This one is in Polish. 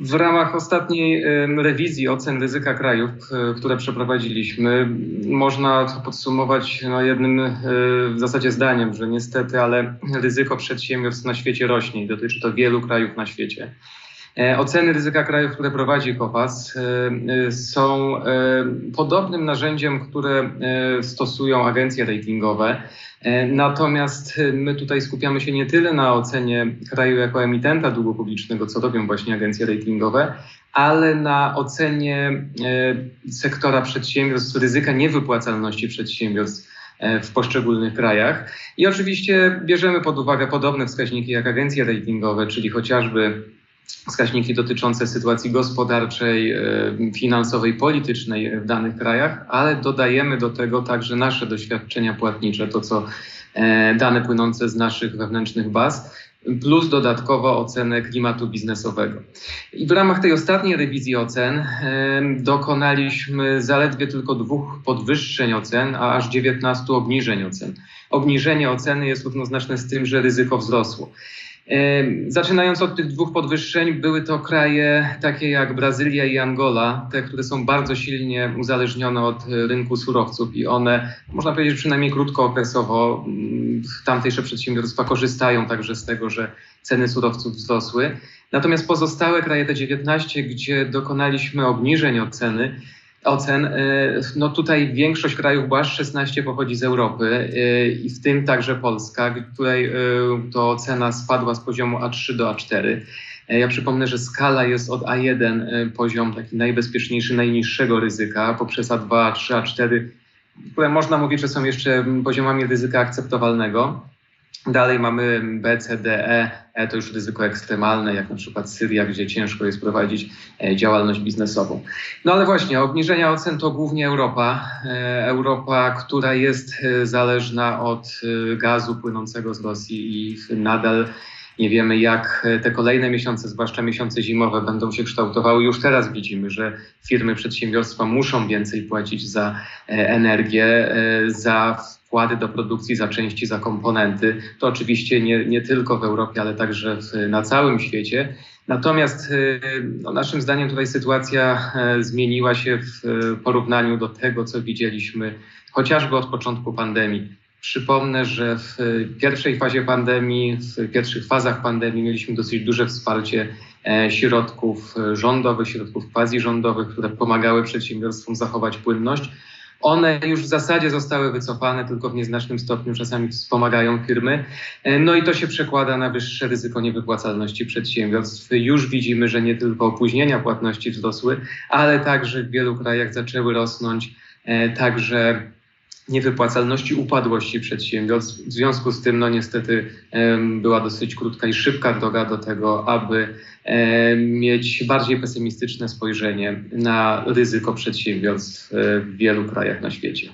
W ramach ostatniej rewizji ocen ryzyka krajów, e, które przeprowadziliśmy, można to podsumować no, jednym e, w zasadzie zdaniem, że niestety, ale ryzyko przedsiębiorstw na świecie rośnie i dotyczy to wielu krajów na świecie. E, oceny ryzyka krajów, które prowadzi COFAS, są podobnym narzędziem, które stosują agencje ratingowe. Natomiast my tutaj skupiamy się nie tyle na ocenie kraju jako emitenta długu publicznego, co robią właśnie agencje ratingowe, ale na ocenie sektora przedsiębiorstw, ryzyka niewypłacalności przedsiębiorstw w poszczególnych krajach. I oczywiście bierzemy pod uwagę podobne wskaźniki jak agencje ratingowe, czyli chociażby wskaźniki dotyczące sytuacji gospodarczej, e, finansowej, politycznej w danych krajach, ale dodajemy do tego także nasze doświadczenia płatnicze, to co e, dane płynące z naszych wewnętrznych baz, plus dodatkowo ocenę klimatu biznesowego. I w ramach tej ostatniej rewizji ocen e, dokonaliśmy zaledwie tylko dwóch podwyższeń ocen, a aż 19 obniżeń ocen. Obniżenie oceny jest równoznaczne z tym, że ryzyko wzrosło. Zaczynając od tych dwóch podwyższeń, były to kraje takie jak Brazylia i Angola, te, które są bardzo silnie uzależnione od rynku surowców i one, można powiedzieć, przynajmniej krótkookresowo, mm, tamtejsze przedsiębiorstwa korzystają także z tego, że ceny surowców wzrosły. Natomiast pozostałe kraje, te 19, gdzie dokonaliśmy obniżeń oceny, ocen. E, no tutaj większość krajów, bo aż 16 pochodzi z Europy e, i w tym także Polska, której e, to cena spadła z poziomu A3 do A4. Ja przypomnę, że skala jest od A1, poziom taki najbezpieczniejszy, najniższego ryzyka, poprzez A2, A3, A4, które można mówić, że są jeszcze poziomami ryzyka akceptowalnego. Dalej mamy B, C, D, E. E to już ryzyko ekstremalne, jak na przykład Syria, gdzie ciężko jest prowadzić e, działalność biznesową. No ale właśnie, obniżenia ocen to głównie Europa. E, Europa, która jest zależna od gazu płynącego z Rosji i nadal nie wiemy, jak te kolejne miesiące, zwłaszcza miesiące zimowe, będą się kształtowały. Już teraz widzimy, że firmy, przedsiębiorstwa muszą więcej płacić za energię, za wkłady do produkcji za części, za komponenty. To oczywiście nie, nie tylko w Europie, ale także w, na całym świecie. Natomiast y, no, naszym zdaniem tutaj sytuacja e, zmieniła się w porównaniu do tego, co widzieliśmy chociażby od początku pandemii. Przypomnę, że w pierwszej fazie pandemii, w pierwszych fazach pandemii mieliśmy dosyć duże wsparcie e, środków rządowych, środków quasi-rządowych, które pomagały przedsiębiorstwom zachować płynność. One już w zasadzie zostały wycofane, tylko w nieznacznym stopniu czasami wspomagają firmy. E, no i to się przekłada na wyższe ryzyko niewypłacalności przedsiębiorstw. Już widzimy, że nie tylko opóźnienia płatności wzrosły, ale także w wielu krajach zaczęły rosnąć e, także niewypłacalności, upadłości przedsiębiorstw. W związku z tym, no niestety, była dosyć krótka i szybka droga do tego, aby mieć bardziej pesymistyczne spojrzenie na ryzyko przedsiębiorstw e, w wielu krajach na świecie.